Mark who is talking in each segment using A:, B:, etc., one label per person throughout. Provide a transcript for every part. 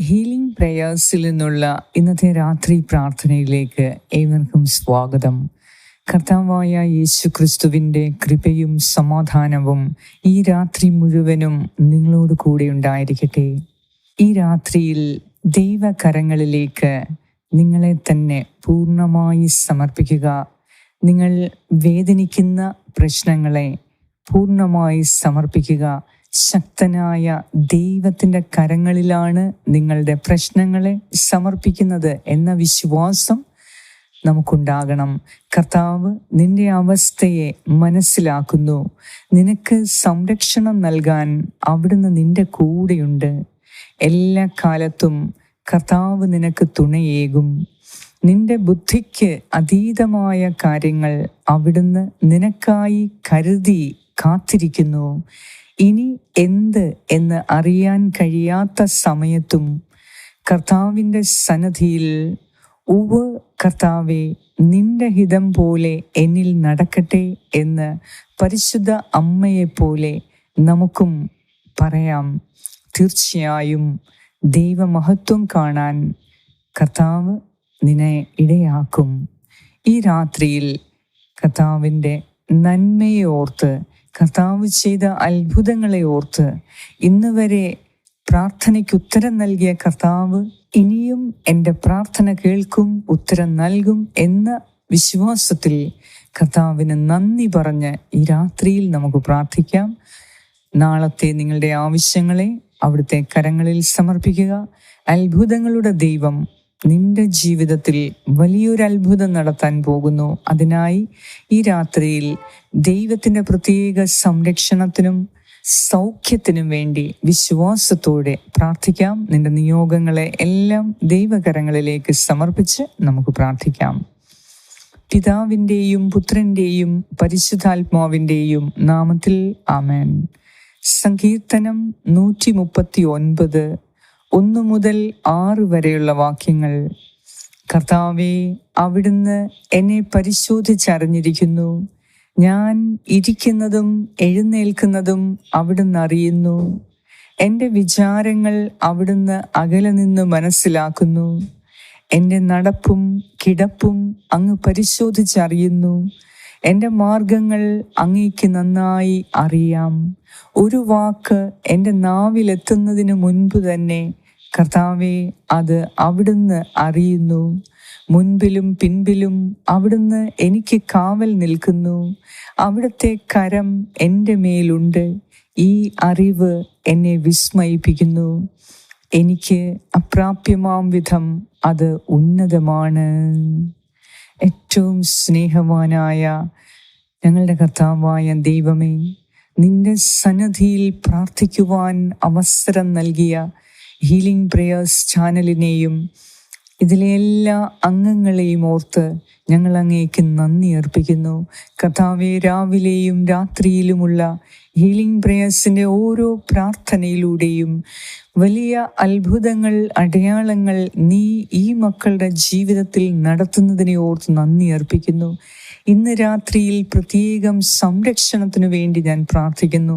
A: Healing പ്രേയേഴ്സിൽ നിന്നുള്ള ഇന്നത്തെ രാത്രി പ്രാർത്ഥനയിലേക്ക് ഏവർക്കും സ്വാഗതം. കർത്താവായ യേശു ക്രിസ്തുവിന്റെ കൃപയും സമാധാനവും ഈ രാത്രി മുഴുവനും നിങ്ങളോട് കൂടെ ഉണ്ടായിരിക്കട്ടെ. ഈ രാത്രിയിൽ ദൈവകരങ്ങളിലേക്ക് നിങ്ങളെ തന്നെ പൂർണമായി സമർപ്പിക്കുക. നിങ്ങൾ വേദനിക്കുന്ന പ്രശ്നങ്ങളെ പൂർണമായി സമർപ്പിക്കുക. ശക്തനായ ദൈവത്തിന്റെ കരങ്ങളിലാണ് നിങ്ങളുടെ പ്രശ്നങ്ങളെ സമർപ്പിക്കുന്നത് എന്ന വിശ്വാസം നമുക്കുണ്ടാകണം. കർത്താവ് നിന്റെ അവസ്ഥയെ മനസ്സിലാക്കുന്നു. നിനക്ക് സംരക്ഷണം നൽകാൻ അവിടുന്ന് നിന്റെ കൂടെയുണ്ട്. എല്ലാ കാലത്തും കർത്താവ് നിനക്ക് തുണയേകും. നിന്റെ ബുദ്ധിക്ക് അതീതമായ കാര്യങ്ങൾ അവിടുന്ന് നിനക്കായി കരുതി കാത്തിരിക്കുന്നു. ഇനി എന്ത് എന്ന് അറിയാൻ കഴിയാത്ത സമയത്തും കർത്താവിന്റെ സന്നദ്ധിയിൽ ഉവ് കർത്താവെ നിന്റെ ഹിതം പോലെ എന്നിൽ നടക്കട്ടെ എന്ന് പരിശുദ്ധ അമ്മയെപ്പോലെ നമുക്കും പറയാം. തീർച്ചയായും ദൈവമഹത്വം കാണാൻ കർത്താവ് നിന്നെ ഇടയാക്കും. ഈ രാത്രിയിൽ കർത്താവിന്റെ നന്മയെ ഓർത്ത് കർത്താവ് ചെയ്ത അത്ഭുതങ്ങളെ ഓർത്ത് ഇന്ന് വരെ പ്രാർത്ഥനയ്ക്ക് ഉത്തരം നൽകിയ കർത്താവ് ഇനിയും എന്റെ പ്രാർത്ഥന കേൾക്കും ഉത്തരം നൽകും എന്ന വിശ്വാസത്തിൽ കർത്താവിന് നന്ദി പറഞ്ഞ് ഈ രാത്രിയിൽ നമുക്ക് പ്രാർത്ഥിക്കാം. നാളത്തെ നിങ്ങളുടെ ആവശ്യങ്ങളെ അവിടുത്തെ കരങ്ങളിൽ സമർപ്പിക്കുക. അത്ഭുതങ്ങളുടെ ദൈവം നിന്റെ ജീവിതത്തിൽ വലിയൊരു അത്ഭുതം നടത്താൻ പോകുന്നു. അതിനായി ഈ രാത്രിയിൽ ദൈവത്തിന്റെ പ്രത്യേക സംരക്ഷണത്തിനും സൗഖ്യത്തിനും വേണ്ടി വിശ്വാസത്തോടെ പ്രാർത്ഥിക്കാം. നിന്റെ നിയോഗങ്ങളെ എല്ലാം ദൈവകരങ്ങളിലേക്ക് സമർപ്പിച്ച് നമുക്ക് പ്രാർത്ഥിക്കാം. പിതാവിന്റെയും പുത്രന്റെയും പരിശുദ്ധാത്മാവിന്റെയും നാമത്തിൽ ആമേൻ. സങ്കീർത്തനം നൂറ്റി മുപ്പത്തി ഒൻപത് ഒന്നു മുതൽ ആറ് വരെയുള്ള വാക്യങ്ങൾ. കർത്താവെ അവിടുന്ന് എന്നെ പരിശോധിച്ചറിഞ്ഞിരിക്കുന്നു. ഞാൻ ഇരിക്കുന്നതും എഴുന്നേൽക്കുന്നതും അവിടുന്ന് അറിയുന്നു. എന്റെ വിചാരങ്ങൾ അവിടുന്ന് അകലെ നിന്ന് മനസ്സിലാക്കുന്നു. എന്റെ നടപ്പും കിടപ്പും അങ്ങ് പരിശോധിച്ചറിയുന്നു. എന്റെ മാർഗങ്ങൾ അങ്ങേക്ക് നന്നായി അറിയാം. ഒരു വാക്ക് എന്റെ നാവിലെത്തുന്നതിന് മുൻപ് തന്നെ കർത്താവെ അത് അവിടുന്ന് അറിയുന്നു. മുൻപിലും പിൻപിലും അവിടുന്ന് എനിക്ക് കാവൽ നിൽക്കുന്നു. അവിടുത്തെ കരം എന്റെ മേലുണ്ട്. ഈ അറിവ് എന്നെ വിസ്മയിപ്പിക്കുന്നു. എനിക്ക് അപ്രാപ്യമാം വിധം അത് ഉന്നതമാണ്. ഏറ്റവും സ്നേഹവാനായ ഞങ്ങളുടെ കർത്താവായ ദൈവമേ നിന്റെ സന്നദ്ധിയിൽ പ്രാർത്ഥിക്കുവാൻ അവസരം നൽകിയ ഹീലിംഗ് പ്രേയേഴ്സ് ചാനലിനെയും ഇതിലെ എല്ലാ അംഗങ്ങളെയും ഓർത്ത് ഞങ്ങൾ അങ്ങേക്ക് നന്ദി അർപ്പിക്കുന്നു. കഥാവെ രാവിലെയും രാത്രിയിലുമുള്ള ഹീലിംഗ് പ്രേയേഴ്സിന്റെ ഓരോ പ്രാർത്ഥനയിലൂടെയും വലിയ അത്ഭുതങ്ങൾ അടയാളങ്ങൾ നീ ഈ മക്കളുടെ ജീവിതത്തിൽ നടത്തുന്നതിനെ ഓർത്ത് നന്ദി അർപ്പിക്കുന്നു. ഇന്ന് രാത്രിയിൽ പ്രത്യേകം സംരക്ഷണത്തിനു വേണ്ടി ഞാൻ പ്രാർത്ഥിക്കുന്നു.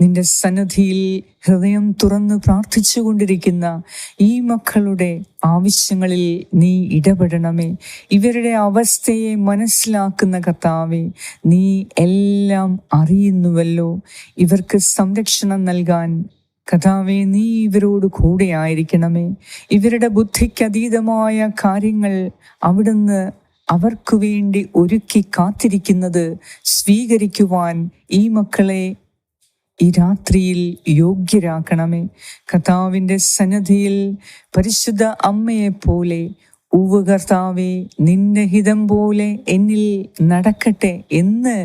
A: നിന്റെ സന്നദ്ധിയിൽ ഹൃദയം തുറന്ന് പ്രാർത്ഥിച്ചുകൊണ്ടിരിക്കുന്ന ഈ മക്കളുടെ ആവശ്യങ്ങളിൽ നീ ഇടപെടണമേ. ഇവരുടെ അവസ്ഥയെ മനസ്സിലാക്കുന്ന കർത്താവെ നീ എല്ലാം അറിയുന്നുവല്ലോ. ഇവർക്ക് സംരക്ഷണം നൽകാൻ കഥാവെ നീ ഇവരോട് കൂടെ ആയിരിക്കണമേ. ഇവരുടെ ബുദ്ധിക്കതീതമായ കാര്യങ്ങൾ അവിടുന്ന് അവർക്കു വേണ്ടി ഒരുക്കി കാത്തിരിക്കുന്നത് സ്വീകരിക്കുവാൻ ഈ മക്കളെ ഈ രാത്രിയിൽ യോഗ്യരാക്കണമേ. കർത്താവിന്റെ സന്നദ്ധിയിൽ പരിശുദ്ധ അമ്മയെപ്പോലെ ഉവ് കർത്താവെ നിന്റെ ഹിതം പോലെ എന്നിൽ നടക്കട്ടെ എന്ന്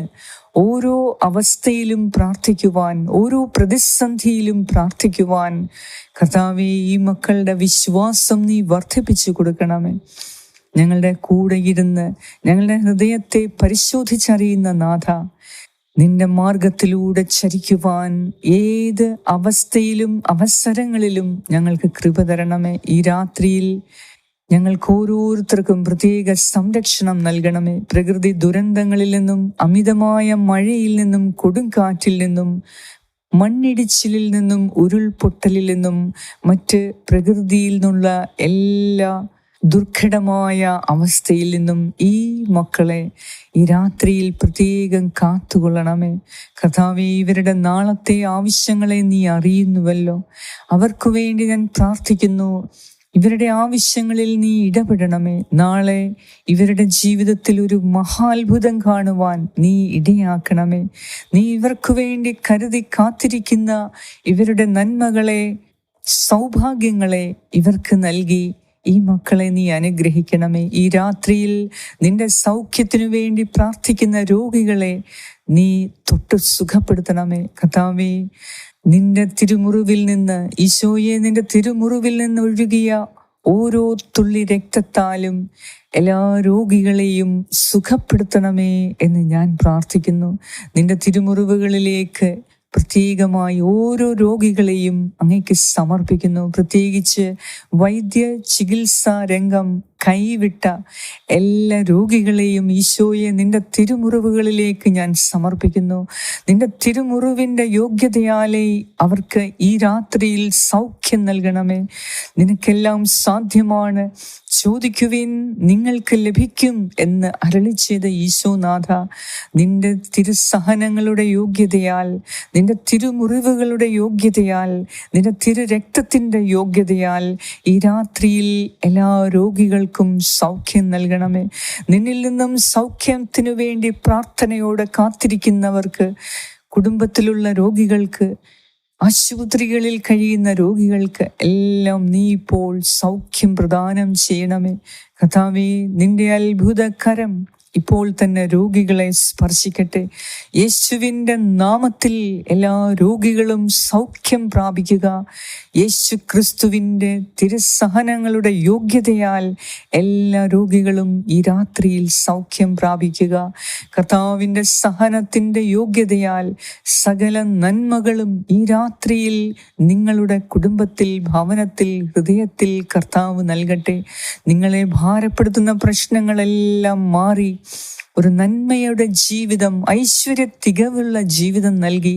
A: ഓരോ അവസ്ഥയിലും പ്രാർത്ഥിക്കുവാൻ ഓരോ പ്രതിസന്ധിയിലും പ്രാർത്ഥിക്കുവാൻ കർത്താവെ ഈ മക്കളുടെ വിശ്വാസം നീ വർദ്ധിപ്പിച്ചു കൊടുക്കണമേ. ഞങ്ങളുടെ കൂടെ ഇരുന്ന് ഞങ്ങളുടെ ഹൃദയത്തെ പരിശോധിച്ചറിയുന്ന നാഥ നിന്റെ മാർഗത്തിലൂടെ ചരിക്കുവാൻ ഏത് അവസ്ഥയിലും അവസരങ്ങളിലും ഞങ്ങൾക്ക് കൃപ തരണമേ. ഈ രാത്രിയിൽ ഞങ്ങൾക്ക് ഓരോരുത്തർക്കും പ്രത്യേക സംരക്ഷണം നൽകണമേ. പ്രകൃതി ദുരന്തങ്ങളിൽ നിന്നും അമിതമായ മഴയിൽ നിന്നും കൊടുങ്കാറ്റിൽ നിന്നും മണ്ണിടിച്ചിലിൽ നിന്നും ഉരുൾപൊട്ടലിൽ നിന്നും മറ്റ് പ്രകൃതിയിൽ നിന്നുള്ള എല്ലാ ദുർഘടമായ അവസ്ഥയിൽ നിന്നും ഈ മക്കളെ ഈ രാത്രിയിൽ പ്രത്യേകം കാത്തുകൊള്ളണമേ. കഥാവെ ഇവരുടെ നാളത്തെ ആവശ്യങ്ങളെ നീ അറിയുന്നുവല്ലോ. അവർക്കു വേണ്ടി ഞാൻ പ്രാർത്ഥിക്കുന്നു. ഇവരുടെ ആവശ്യങ്ങളിൽ നീ ഇടപെടണമേ. നാളെ ഇവരുടെ ജീവിതത്തിൽ ഒരു മഹാത്ഭുതം കാണുവാൻ നീ ഇടയാക്കണമേ. നീ ഇവർക്ക് വേണ്ടി കരുതി കാത്തിരിക്കുന്ന ഇവരുടെ നന്മകളെ സൗഭാഗ്യങ്ങളെ ഇവർക്ക് നൽകി. ഈ മക്കളെ നീ അനുഗ്രഹിക്കണമേ. ഈ രാത്രിയിൽ നിന്റെ സൗഖ്യത്തിനു വേണ്ടി പ്രാർത്ഥിക്കുന്ന രോഗികളെ നീ തൊട്ട് സുഖപ്പെടുത്തണമേ. കഥാവേ നിന്റെ തിരുമുറിവിൽ നിന്ന് ഈശോയെ നിന്റെ തിരുമുറിവിൽ നിന്ന് ഒഴുകിയ ഓരോ തുള്ളി രക്തത്താലും എല്ലാ രോഗികളെയും സുഖപ്പെടുത്തണമേ എന്ന് ഞാൻ പ്രാർത്ഥിക്കുന്നു. നിന്റെ തിരുമുറിവുകളിലേക്ക് പ്രത്യേകമായി ഓരോ രോഗികളെയും അങ്ങേക്ക് സമർപ്പിക്കുന്നു. പ്രത്യേകിച്ച് വൈദ്യ ചികിത്സാ രംഗം കൈവിട്ട എല്ലാ രോഗികളെയും ഈശോയെ നിന്റെ തിരുമുറിവുകളിലേക്ക് ഞാൻ സമർപ്പിക്കുന്നു. നിന്റെ തിരുമുറിവിന്റെ യോഗ്യതയാലെ അവർക്ക് ഈ രാത്രിയിൽ സൗഖ്യം നൽകണമേ. നിനക്കെല്ലാം സാധ്യമാണ്. ചോദിക്കുവിൻ നിങ്ങൾക്ക് ലഭിക്കും എന്ന് അരളി ചെയ്ത ഈശോനാഥ നിന്റെ തിരുസഹനങ്ങളുടെ യോഗ്യതയാൽ നിന്റെ തിരുമുറിവുകളുടെ യോഗ്യതയാൽ നിന്റെ തിരു രക്തത്തിന്റെ യോഗ്യതയാൽ ഈ രാത്രിയിൽ എല്ലാ രോഗികൾക്കും സൗഖ്യം നൽകണമേ. നിന്നിൽ നിന്നും സൗഖ്യത്തിനു വേണ്ടി പ്രാർത്ഥനയോടെ കാത്തിരിക്കുന്നവർക്ക് കുടുംബത്തിലുള്ള രോഗികൾക്ക് ആശുപത്രികളിൽ കഴിയുന്ന രോഗികൾക്ക് എല്ലാം നീ ഇപ്പോൾ സൗഖ്യം പ്രദാനം ചെയ്യണമേ. കഥാവേ നിന്റെ അത്ഭുതകരം ഇപ്പോൾ തന്നെ രോഗികളെ സ്പർശിക്കട്ടെ. യേശുവിന്റെ നാമത്തിൽ എല്ലാ രോഗികളും സൗഖ്യം പ്രാപിക്കുക. യേശു ക്രിസ്തുവിന്റെ തിരുസഹനങ്ങളുടെ യോഗ്യതയാൽ എല്ലാ രോഗികളും ഈ രാത്രിയിൽ സൗഖ്യം പ്രാപിക്കുക. കർത്താവിന്റെ സഹനത്തിന്റെ യോഗ്യതയാൽ സകല നന്മകളും ഈ രാത്രിയിൽ നിങ്ങളുടെ കുടുംബത്തിൽ ഭവനത്തിൽ ഹൃദയത്തിൽ കർത്താവ് നൽകട്ടെ. നിങ്ങളെ ഭാരപ്പെടുത്തുന്ന പ്രശ്നങ്ങളെല്ലാം മാറി ഒരു നന്മയുടെ ജീവിതം ഐശ്വര്യ തികവുള്ള ജീവിതം നൽകി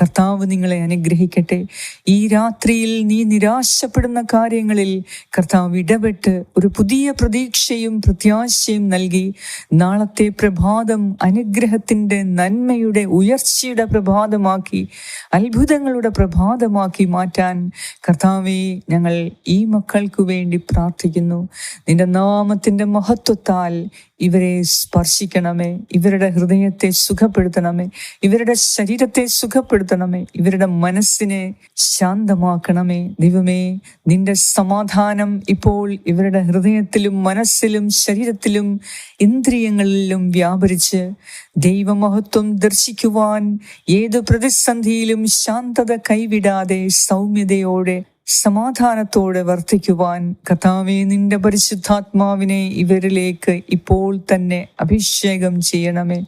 A: കർത്താവ് നിങ്ങളെ അനുഗ്രഹിക്കട്ടെ. ഈ രാത്രിയിൽ നീ നിരാശപ്പെടുന്ന കാര്യങ്ങളിൽ കർത്താവ് ഇടപെട്ട് ഒരു പുതിയ പ്രതീക്ഷയും പ്രത്യാശയും നൽകി. നാളത്തെ പ്രഭാതം അനുഗ്രഹത്തിന്റെ നന്മയുടെ ഉയർച്ചയുടെ പ്രഭാതമാക്കി അത്ഭുതങ്ങളുടെ പ്രഭാതമാക്കി മാറ്റാൻ കർത്താവെ ഞങ്ങൾ ഈ മക്കൾക്കു വേണ്ടി പ്രാർത്ഥിക്കുന്നു. നിന്റെ നാമത്തിന്റെ മഹത്വത്താൽ ഇവരെ സ്പർശിക്കണമേ. ഇവരുടെ ഹൃദയത്തെ സുഖപ്പെടുത്തണമേ. ഇവരുടെ ശരീരത്തെ സുഖപ്പെടുത്തണമേ ഇവരുടെ മനസ്സിനെ ശാന്തമാക്കണമേ. ദൈവമേ നിന്റെ സമാധാനം ഇപ്പോൾ ഇവരുടെ ഹൃദയത്തിലും മനസ്സിലും ശരീരത്തിലും ഇന്ദ്രിയങ്ങളിലും വ്യാപരിച്ച് ദൈവമഹത്വം ദർശിക്കുവാൻ ഏത് പ്രതിസന്ധിയിലും ശാന്തത കൈവിടാതെ സൗമ്യതയോടെ സമാധാനത്തോടെ വർത്തിക്കുവാൻ കഥാവെ നിന്റെ പരിശുദ്ധാത്മാവിനെ ഇവരിലേക്ക് ഇപ്പോൾ തന്നെ അഭിഷേകം ചെയ്യണമേ.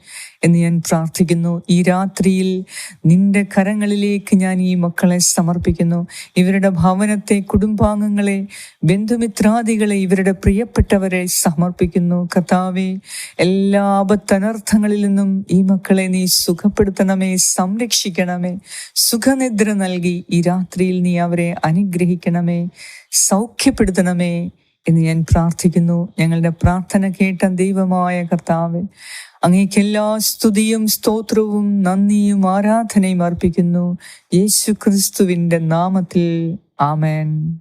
A: എന്ന് ഞാൻ പ്രാർത്ഥിക്കുന്നു. ഈ രാത്രിയിൽ നിന്റെ കരങ്ങളിലേക്ക് ഞാൻ ഈ മക്കളെ സമർപ്പിക്കുന്നു. ഇവരുടെ ഭവനത്തെ കുടുംബാംഗങ്ങളെ ബന്ധുമിത്രാദികളെ ഇവരുടെ പ്രിയപ്പെട്ടവരെ സമർപ്പിക്കുന്നു. കർത്താവെ എല്ലാ ആപത്തനർത്ഥങ്ങളിൽ നിന്നും ഈ മക്കളെ നീ സുഖപ്പെടുത്തണമേ സംരക്ഷിക്കണമേ. സുഖനിദ്ര നൽകി ഈ രാത്രിയിൽ നീ അവരെ അനുഗ്രഹിക്കണമേ സൗഖ്യപ്പെടുത്തണമേ. എന്ന് ഞാൻ പ്രാർത്ഥിക്കുന്നു. ഞങ്ങളുടെ പ്രാർത്ഥന കേട്ട ദൈവമായ കർത്താവ് അങ്ങേക്ക് എല്ലാ സ്തുതിയും സ്തോത്രവും നന്ദിയും ആരാധനയും അർപ്പിക്കുന്നു. യേശു ക്രിസ്തുവിന്റെ നാമത്തിൽ ആമേൻ.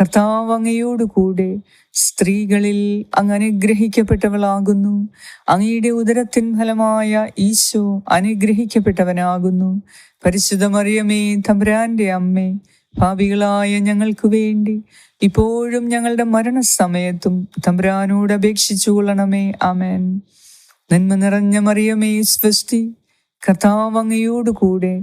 A: കർത്താവ് അങ്ങയോടുകൂടെ സ്ത്രീകളിൽ അങ്ങ് അനുഗ്രഹിക്കപ്പെട്ടവളാകുന്നു. അങ്ങയുടെ ഉദരത്തിൻ ഫലമായ ഈശോ അനുഗ്രഹിക്കപ്പെട്ടവനാകുന്നു. പരിശുദ്ധമറിയമേ തമ്പുരാന്റെ അമ്മേ ഭാവികളായ ഞങ്ങൾക്ക് വേണ്ടി ഇപ്പോഴും ഞങ്ങളുടെ മരണസമയത്തും തമ്പരാനോട് അപേക്ഷിച്ചു കൊള്ളണമേ. ആമേൻ. നന്മ നിറഞ്ഞ മറിയമേ സ്വസ്തി കർത്താവ് അങ്ങയോടുകൂടെ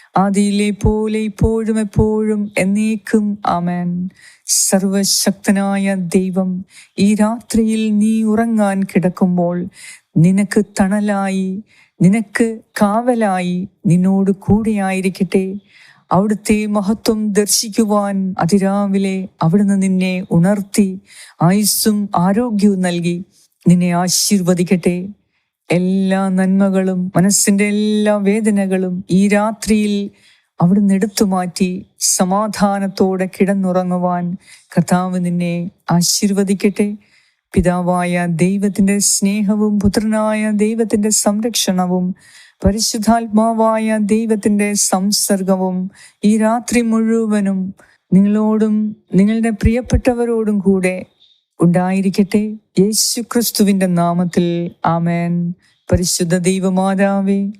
A: ആദിയിലെ പോലെ ഇപ്പോഴും എപ്പോഴും എന്നേക്കും ആമേൻ. സർവശക്തനായ ദൈവം ഈ രാത്രിയിൽ നീ ഉറങ്ങാൻ കിടക്കുമ്പോൾ നിനക്ക് തണലായി നിനക്ക് കാവലായി നിന്നോട് കൂടെയായിരിക്കട്ടെ. അവിടുത്തെ മഹത്വം ദർശിക്കുവാൻ അതിരാവിലെ അവിടുന്ന് നിന്നെ ഉണർത്തി ആയുസ്സും ആരോഗ്യവും നൽകി നിന്നെ ആശീർവദിക്കട്ടെ. എല്ലാ നന്മകളും മനസ്സിന്റെ എല്ലാ വേദനകളും ഈ രാത്രിയിൽ അവിടുന്ന് എടുത്തു മാറ്റി സമാധാനത്തോടെ കിടന്നുറങ്ങുവാൻ കർത്താവ് നിന്നെ ആശീർവദിക്കട്ടെ. പിതാവായ ദൈവത്തിന്റെ സ്നേഹവും പുത്രനായ ദൈവത്തിന്റെ സംരക്ഷണവും പരിശുദ്ധാത്മാവായ ദൈവത്തിന്റെ സംസർഗവും ഈ രാത്രി മുഴുവനും നിങ്ങളോടും നിങ്ങളുടെ പ്രിയപ്പെട്ടവരോടും കൂടെ ഉണ്ടായിരിക്കട്ടെ. യേശു ക്രിസ്തുവിന്റെ നാമത്തിൽ ആമേൻ. പരിശുദ്ധ ദൈവമാതാവേ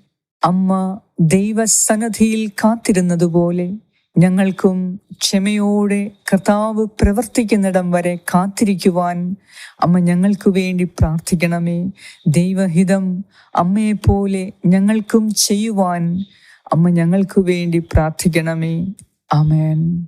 A: അമ്മ ദൈവസന്നധിയിൽ കാത്തിരുന്നതുപോലെ ഞങ്ങൾക്കും ക്ഷമയോടെ കർത്താവ് പ്രവർത്തിക്കുന്നിടം വരെ കാത്തിരിക്കുവാൻ അമ്മ ഞങ്ങൾക്ക് വേണ്ടി പ്രാർത്ഥിക്കണമേ. ദൈവഹിതം അമ്മയെപ്പോലെ ഞങ്ങൾക്കും ചെയ്യുവാൻ അമ്മ ഞങ്ങൾക്ക് വേണ്ടി പ്രാർത്ഥിക്കണമേ. ആമേൻ.